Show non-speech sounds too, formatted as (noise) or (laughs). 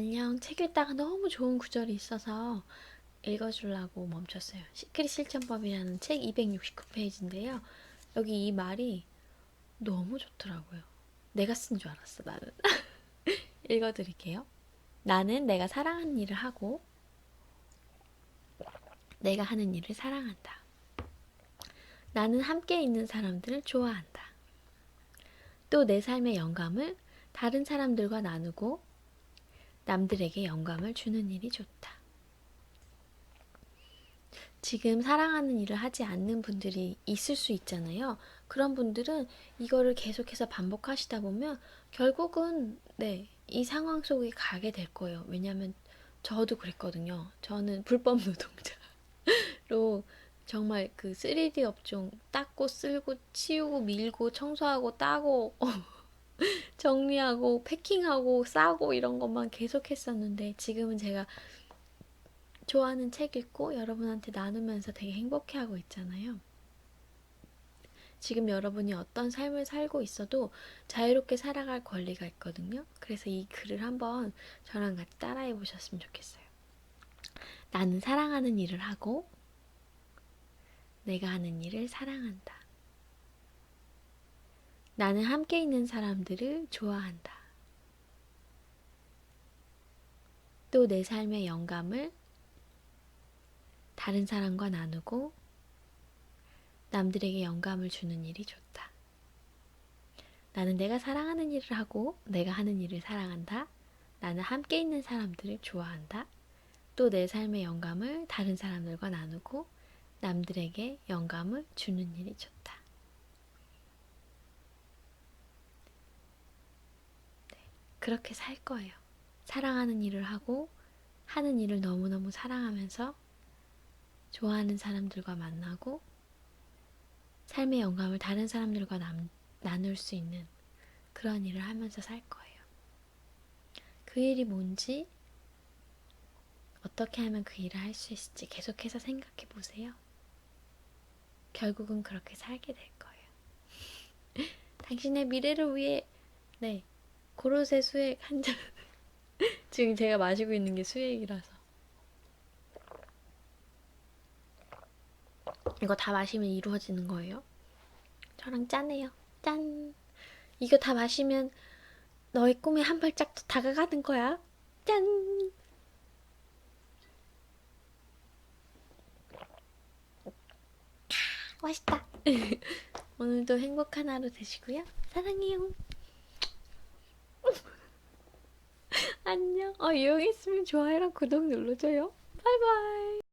안녕. 책 읽다가 너무 좋은 구절이 있어서 읽어주려고 멈췄어요. 시크릿 실천법이라는 책 269페이지인데요. 여기 이 말이 너무 좋더라고요. 내가 쓴 줄 알았어, 나는. (laughs) 읽어드릴게요. 나는 내가 사랑하는 일을 하고 내가 하는 일을 사랑한다. 나는 함께 있는 사람들을 좋아한다. 또 내 삶의 영감을 다른 사람들과 나누고 남들에게 영감을 주는 일이 좋다. 지금 사랑하는 일을 하지 않는 분들이 있을 수 있잖아요. 그런 분들은 이거를 계속해서 반복하시다 보면 결국은 네, 이 상황 속에 가게 될 거예요. 왜냐하면 저도 그랬거든요. 저는 불법 (laughs) 노동자로 정말 그 3D 업종 닦고 쓸고 치우고 밀고 청소하고 따고 정리하고 패킹하고 싸고 이런 것만 계속 했었는데 지금은 제가 좋아하는 책 읽고 여러분한테 나누면서 되게 행복해하고 있잖아요. 지금 여러분이 어떤 삶을 살고 있어도 자유롭게 살아갈 권리가 있거든요. 그래서 이 글을 한번 저랑 같이 따라해 보셨으면 좋겠어요. 나는 사랑하는 일을 하고 내가 하는 일을 사랑한다. 나는 함께 있는 사람들을 좋아한다. 또 내 삶의 영감을 다른 사람과 나누고 남들에게 영감을 주는 일이 좋다. 나는 내가 사랑하는 일을 하고 내가 하는 일을 사랑한다. 나는 함께 있는 사람들을 좋아한다. 또 내 삶의 영감을 다른 사람들과 나누고 남들에게 영감을 주는 일이 좋다. 그렇게 살 거예요. 사랑하는 일을 하고 하는 일을 너무너무 사랑하면서 좋아하는 사람들과 만나고 삶의 영감을 다른 사람들과 남, 나눌 수 있는 그런 일을 하면서 살 거예요. 그 일이 뭔지 어떻게 하면 그 일을 할 수 있을지 계속해서 생각해 보세요. 결국은 그렇게 살게 될 거예요. (laughs) 당신의 미래를 위해 네 고로쇠 수액 한 잔. (laughs) 지금 제가 마시고 있는 게 수액이라서. 이거 다 마시면 이루어지는 거예요. 저랑 짠해요. 짠. 이거 다 마시면 너의 꿈에 한 발짝 더 다가가는 거야. 짠. 맛있다. (laughs) 오늘도 행복한 하루 되시고요. 사랑해요. 안녕. 어, 이용했으면 좋아요랑 구독 눌러줘요. 바이바이.